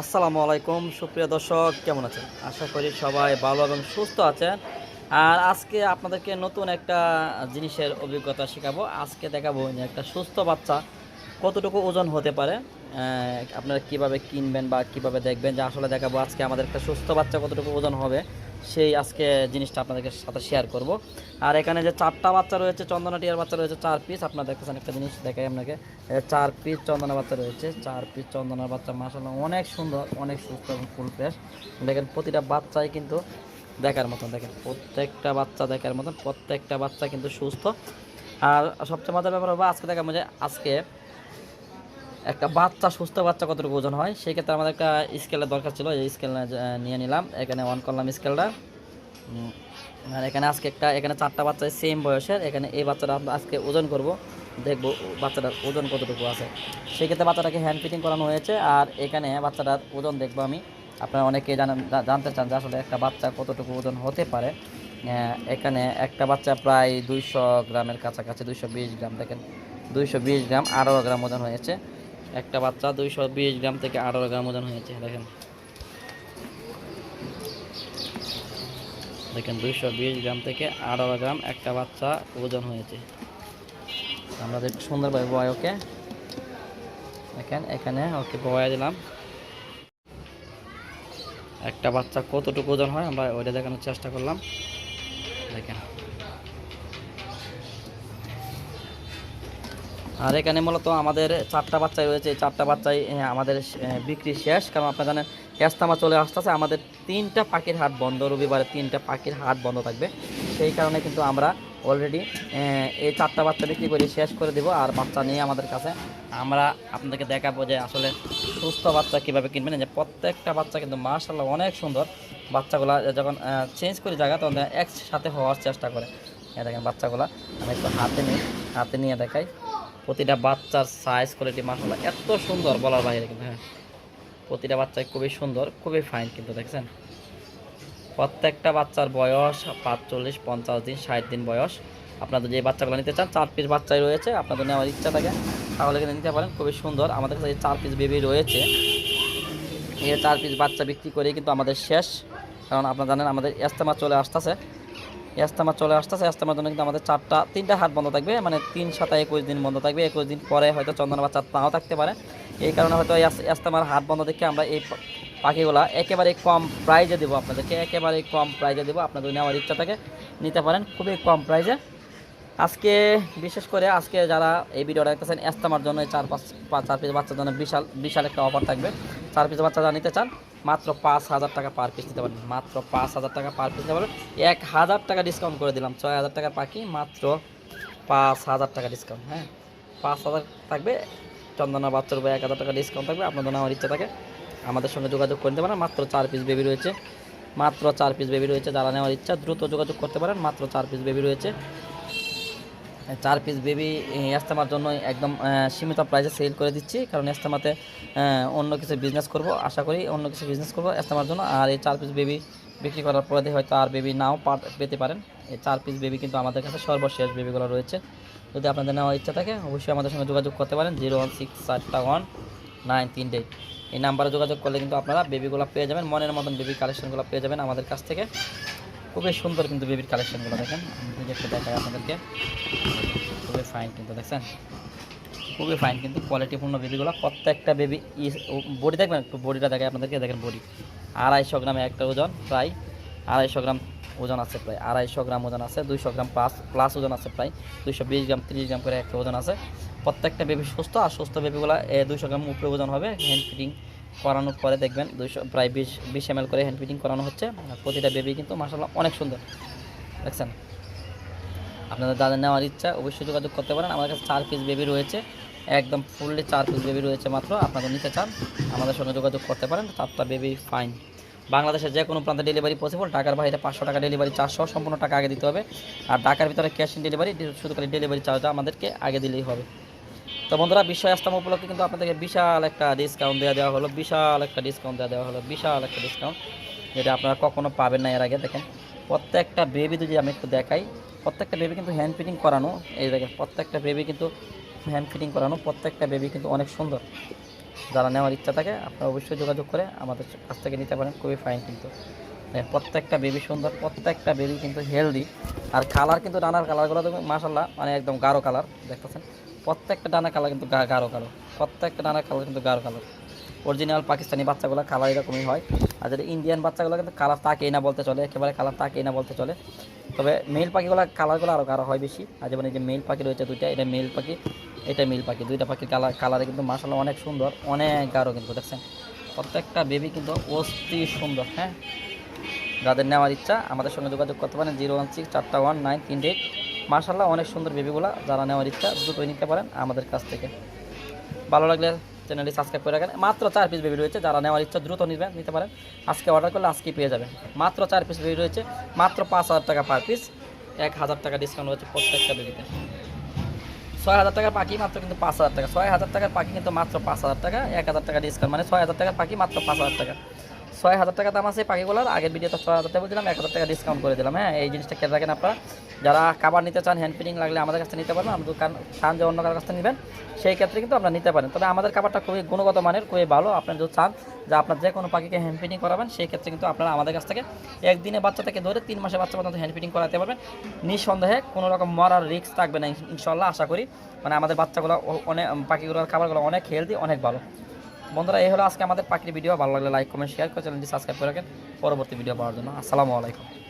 আসসালামু আলাইকুম, সুপ্রিয় দর্শক, কেমন আছেন? আশা করি সবাই ভালো এবং সুস্থ আছেন। আর আজকে আপনাদেরকে নতুন একটা জিনিসের অভিজ্ঞতা শেখাবো। আজকে দেখাবো যে একটা সুস্থ বাচ্চা কতটুকু ওজন হতে পারে। আপনারা কীভাবে কিনবেন বা কীভাবে দেখবেন যে আসলে দেখাবো আজকে আমাদের একটা সুস্থ বাচ্চা কতটুকু ওজন হবে। সেই আজকে জিনিসটা আপনাদের সাথে শেয়ার করব। আর এখানে যে চারটা বাচ্চা রয়েছে, চন্দনা টিয়ার বাচ্চা রয়েছে, চার পিস আপনারা দেখতেছেন একটা জিনিস, দেখাই আপনাকে। চার পিস চন্দনা বাচ্চা রয়েছে। চার পিস চন্দনা বাচ্চা মাসাল্লাহ অনেক সুন্দর, অনেক সুস্থ এবং ফুল ফ্রেশ দেখেন, প্রতিটা বাচ্চাই কিন্তু দেখার মতন, দেখেন, প্রত্যেকটা বাচ্চা দেখার মতন, প্রত্যেকটা বাচ্চা কিন্তু সুস্থ। আর সবচেয়ে মজার ব্যাপার হবে আজকে দেখাবো যে, আজকে একটা বাচ্চা, সুস্থ বাচ্চা কতটুকু ওজন হয়, সেই ক্ষেত্রে আমাদের একটা স্কেলের দরকার ছিল, এই স্কেল নিয়ে নিলাম। এখানে অন করলাম স্কেলটা আর এখানে আজকে একটা, এখানে চারটা বাচ্চা সেম বয়সের, এখানে এই বাচ্চাটা আজকে ওজন করব, দেখব বাচ্চাটার ওজন কতটুকু আছে। সেই ক্ষেত্রে বাচ্চাটাকে হ্যান্ড ফিটিং করানো হয়েছে, আর এখানে বাচ্চাটার ওজন দেখব আমি। আপনারা অনেকে জানেন জানতে চান যে আসলে একটা বাচ্চা কতটুকু ওজন হতে পারে। এখানে একটা বাচ্চা প্রায় দুইশো গ্রামের কাছাকাছি, দুইশো বিশ গ্রাম, দেখেন। দুইশো বিশ গ্রাম আঠারো গ্রাম ওজন হয়েছে। একটা বাচ্চা দুইশো বিশ গ্রাম থেকে আঠারো গ্রাম ওজন হয়েছে, দেখেন। দেখেন, দুইশো বিশ গ্রাম থেকে আঠারো গ্রাম একটা বাচ্চা ওজন হয়েছে। আমরা একটু সুন্দরভাবে বয়, ওকে? দেখেন, এখানে ওকে বয়া দিলাম। একটা বাচ্চা কতটুকু ওজন হয়, আমরা ওইটা দেখানোর চেষ্টা করলাম। দেখেন। আর এখানে মূলত আমাদের চারটা বাচ্চাই রয়েছে। চারটা বাচ্চাই আমাদের বিক্রি শেষ। কারণ আপনারা জানেন, ক্যাস্তামা চলে আসতেছে। আমাদের তিনটা পাখির হাট বন্ধ। রবিবারে তিনটা পাখির হাট বন্ধ থাকবে। সেই কারণে কিন্তু আমরা অলরেডি এই চারটা বাচ্চা বিক্রি করে শেষ করে দেবো। আর বাচ্চা নিয়ে আমাদের কাছে আমরা আপনাদেরকে দেখাবো যে আসলে সুস্থ বাচ্চা কীভাবে কিনবেন। যে প্রত্যেকটা বাচ্চা কিন্তু মার্শাল্লাহ অনেক সুন্দর। বাচ্চাগুলা যখন চেঞ্জ করি জায়গা, তখন একসাথে হওয়ার চেষ্টা করে। দেখেন বাচ্চাগুলা, আমি একটু হাতে নিই, হাতে নিয়ে দেখাই। প্রতিটা বাচ্চার সাইজ কোয়ালিটি মাসাল্লাহ এত সুন্দর বলার বাইরে কিন্তু হ্যাঁ। প্রতিটা বাচ্চাই খুবই সুন্দর, খুবই ফাইন কিন্তু, দেখছেন? প্রত্যেকটা বাচ্চার বয়স পাঁচচল্লিশ, পঞ্চাশ দিন, ষাট দিন বয়স। আপনাদের যে বাচ্চাগুলো নিতে চান, চার পিস বাচ্চাই রয়েছে, আপনাদের নেওয়ার ইচ্ছা থাকে, তাহলে কিন্তু নিতে পারেন, খুবই সুন্দর। আমাদের কাছে চার পিস বেবি রয়েছে। এই চার পিস বাচ্চা বিক্রি করেই কিন্তু আমাদের শেষ। কারণ আপনারা জানেন, আমাদের এস্তেমা চলে আসতেছে। এস্তেমা চলে আসতেছে। ইয়াস্তামার জন্য কিন্তু আমাদের চারটা, তিনটা হাট বন্ধ থাকবে। মানে তিন সাতা একুশ দিন বন্ধ থাকবে। একুশ দিন পরে হয়তো চন্দন বা বাচ্চা নাও থাকতে পারে। এই কারণে হয়তো ইয়াস্তামার হাট বন্ধ দেখে আমরা এই পাখিগুলা একেবারে কম প্রাইজে দেবো আপনাদেরকে। একেবারে কম প্রাইজে দেবো। আপনাদের নেওয়ার ইচ্ছা থাকে, নিতে পারেন। খুবই কম প্রাইজে। আজকে, বিশেষ করে আজকে যারা এই ভিডিওটা দেখতেছেন, এস্তামার জন্য চার পাঁচ চার পিস বাচ্চার জন্য বিশাল বিশাল একটা অফার থাকবে। চার পিস বাচ্চা যারা নিতে চান, মাত্র পাঁচ হাজার টাকা পার পিস নিতে পারেন মাত্র পাঁচ হাজার টাকা পার পিস নিতে পারেন এক হাজার টাকা ডিসকাউন্ট করে দিলাম। ছয় হাজার টাকার পাখি, মাত্র পাঁচ হাজার টাকা ডিসকাউন্ট হ্যাঁ? পাঁচ হাজার থাকবে। চন্দনা বাচ্চার উপরে এক হাজার টাকা ডিসকাউন্ট থাকবে। আপনাদের নেওয়ার ইচ্ছা থাকে। আমাদের সঙ্গে যোগাযোগ করতে পারেন। মাত্র চার পিস বেবি রয়েছে। মাত্র চার পিস বেবি রয়েছে। যারা নেওয়ার ইচ্ছা, দ্রুত যোগাযোগ করতে পারেন। মাত্র চার পিস বেবি রয়েছে। চার পিস বেবি এস্তেমার জন্য একদম সীমিত প্রাইসে সেল করে দিচ্ছি। কারণ এস্তেমাতে অন্য কিছু বিজনেস করব, আশা করি অন্য কিছু বিজনেস করব এস্তেমার জন্য। আর এই চার পিস বেবি বিক্রি করার পরে হয়তো আর বেবি নাও পেতে পারেন। এই চার পিস বেবি কিন্তু আমাদের কাছে সর্বশেষ বেবিগুলো রয়েছে। যদি আপনাদের নেওয়ার ইচ্ছা থাকে, অবশ্যই আমাদের সঙ্গে যোগাযোগ করতে পারেন। জিরো ওয়ান সিক্স চারটা ওয়ান নাইন তিন তিনটে এই নাম্বারে যোগাযোগ করলে কিন্তু আপনারা বেবিগুলো পেয়ে যাবেন। মনের মতন বেবি কালেকশনগুলো পেয়ে যাবেন আমাদের কাছ থেকে। খুবই সুন্দর কিন্তু বেবির কালেকশনগুলো দেখেন। যদি একটু দেখাই আপনাদেরকে। খুবই ফাইন কিন্তু, দেখছেন? খুবই ফাইন কিন্তু কোয়ালিটিপূর্ণ বেবিগুলো। প্রত্যেকটা বেবি বডি দেখবেন? একটু বডিটা দেখে আপনাদেরকে, দেখেন বডি। আড়াইশো গ্রামে একটা ওজন, প্রায় আড়াইশো গ্রাম ওজন আছে প্রায়। আড়াইশো গ্রাম ওজন আছে, দুইশো গ্রাম প্লাস প্লাস ওজন আছে প্রায়। দুইশো বিশ গ্রাম, তিরিশ গ্রাম করে একটা ওজন আছে। প্রত্যেকটা বেবি সুস্থ, আর সুস্থ বেবিগুলো দুইশো গ্রাম উপরে ওজন হবে। হ্যান্ড ফিটিং করানোর পরে দেখবেন দুইশো, প্রায় বিশ বিশ এম করে হ্যান্ড ফিটিং করানো হচ্ছে। প্রতিটা বেবি কিন্তু মাসাল্লাহ অনেক সুন্দর। দেখছেন? আপনাদের যাদের নেওয়ার ইচ্ছা অবশ্যই যোগাযোগ করতে পারেন। আমাদের কাছে চার পিস বেবি রয়েছে। একদম ফুললি চার পিস বেবি রয়েছে মাত্র। আপনাদের নিতে চান, আমাদের সঙ্গে যোগাযোগ করতে পারেন। চারটা বেবি ফাইন বাংলাদেশের যে কোনো প্রান্তে ডেলিভারি পসিবল ঢাকার বাইরে পাঁচশো টাকা ডেলিভারি চারশো সম্পূর্ণ টাকা আগে দিতে হবে। আর ঢাকার ভিতরে ক্যাশ অন ডেলিভারি শুধু খালি ডেলিভারি চার্জটা আমাদেরকে আগে দিলেই হবে। তো বন্ধুরা বিশ্ব ইস্তামা উপলক্ষে কিন্তু আপনাদেরকে বিশাল একটা ডিসকাউন্ট দেওয়া দেওয়া হলো বিশাল একটা ডিসকাউন্ট দেওয়া দেওয়া হলো বিশাল একটা ডিসকাউন্ট যেটা আপনারা কখনো পাবেন না এর আগে দেখেন। প্রত্যেকটা বেবি যদি আমি একটু দেখাই প্রত্যেকটা বেবি কিন্তু হ্যান্ড ফিটিং করানো এই দেখেন প্রত্যেকটা বেবি কিন্তু হ্যান্ড ফিটিং করানো প্রত্যেকটা বেবি কিন্তু অনেক সুন্দর। যারা নেওয়ার ইচ্ছা থাকে আপনারা অবশ্যই যোগাযোগ করে আমাদের কাছ থেকে নিতে পারেন খুবই ফাইন কিন্তু। দেখেন, প্রত্যেকটা বেবি সুন্দর প্রত্যেকটা বেবি কিন্তু হেলদি আর কালার কিন্তু ডানার কালারগুলো দেখবেন মাসাল্লাহ মানে একদম গাঢ় কালার দেখতেছেন? প্রত্যেকটা ডানা কালার কিন্তু গাঢ় কালো। প্রত্যেকটা ডানা কালার কিন্তু গাঢ় কালার অরিজিনাল পাকিস্তানি বাচ্চাগুলো কালার এরকমই হয়। আর যেটা ইন্ডিয়ান বাচ্চাগুলো কিন্তু কালার তাকেই না বলতে চলে, একেবারে কালার তাকেই না বলতে চলে। তবে মেল পাখিগুলো কালারগুলো আরও গাঢ় হয় বেশি। আর যেমন এই যে মেল পাখি রয়েছে দুইটা, এটা মেল পাখি, এটা মেল পাখি। দুইটা পাখির কালার কালারে কিন্তু মাসাল্লাহ অনেক সুন্দর, অনেক গাঢ় কিন্তু, দেখছেন? প্রত্যেকটা বেবি কিন্তু অস্থি সুন্দর হ্যাঁ? যাদের নেওয়ার ইচ্ছা, আমাদের সঙ্গে যোগাযোগ করতে পারেন জিরো ওয়ান সিক্স চারটা ওয়ান নাইন তিন এইট। মার্শাল্লাহ অনেক সুন্দর বেবিগুলো যারা নেওয়ার ইচ্ছা দ্রুতই নিতে পারেন আমাদের কাছ থেকে। ভালো লাগলে চ্যানেলটি সাবস্ক্রাইব করে রাখেন। মাত্র চার পিস বেবি রয়েছে, যারা নেওয়ার ইচ্ছা দ্রুত নেবেন, নিতে পারেন। আজকে অর্ডার করলে আজকেই পেয়ে যাবেন। মাত্র চার পিস বেবি রয়েছে, মাত্র পাঁচ হাজার টাকা পার পিস এক হাজার টাকা ডিসকাউন্ট রয়েছে প্রত্যেকটা বেবিতে ছয় হাজার টাকার পাখি মাত্র কিন্তু পাঁচ হাজার টাকা। ছয় হাজার টাকার পাখি কিন্তু মাত্র পাঁচ হাজার টাকা, এক হাজার টাকা ডিসকাউন্ট মানে ছয় হাজার টাকার পাখি মাত্র পাঁচ হাজার টাকা। ছয় হাজার টাকা দাম আছে পাখিগুলোর আগের ভিডিওতে ছয় হাজার টাকা বলছিলাম, এক হাজার টাকা ডিসকাউন্ট করে দিলাম। হ্যাঁ এই জিনিসটা খেয়াল রাখেন আপনারা। যারা খাবার নিতে চান হ্যান্ড ফিটিং লাগলে আমাদের কাছে নিতে পারবেন। আমাদের চান যে অন্য কারোর কাছে নেবেন, সেই ক্ষেত্রে কিন্তু আপনারা নিতে পারেন। তবে আমাদের খাবারটা খুবই গুণগত মানের, খুবই ভালো। আপনারা যদি চান যে আপনার যে কোনো পাখিকে হ্যান্ড ফিটিং করাবেন, সেই ক্ষেত্রে কিন্তু আপনারা আমাদের কাছ থেকে একদিনে বাচ্চা থেকে ধরে তিন মাসে বাচ্চা পর্যন্ত হ্যান্ড ফিটিং করাতে পারবেন। নিঃসন্দেহে কোনো রকম মরার রিস্ক থাকবে না ইনশাল্লাহ আশা করি। মানে আমাদের বাচ্চাগুলো অনেক পাখিগুলোর খাবারগুলো অনেক হেলদি অনেক ভালো। বন্ধুরা, এই হলো আজকে আমাদের পাখির ভিডিও ভালো লাগলে লাইক কমেন্ট শেয়ার করে চ্যানেলটি সাবস্ক্রাইব করে রাখেন। পরবর্তী ভিডিও পাওয়ার জন্য। আসসালামু আলাইকুম।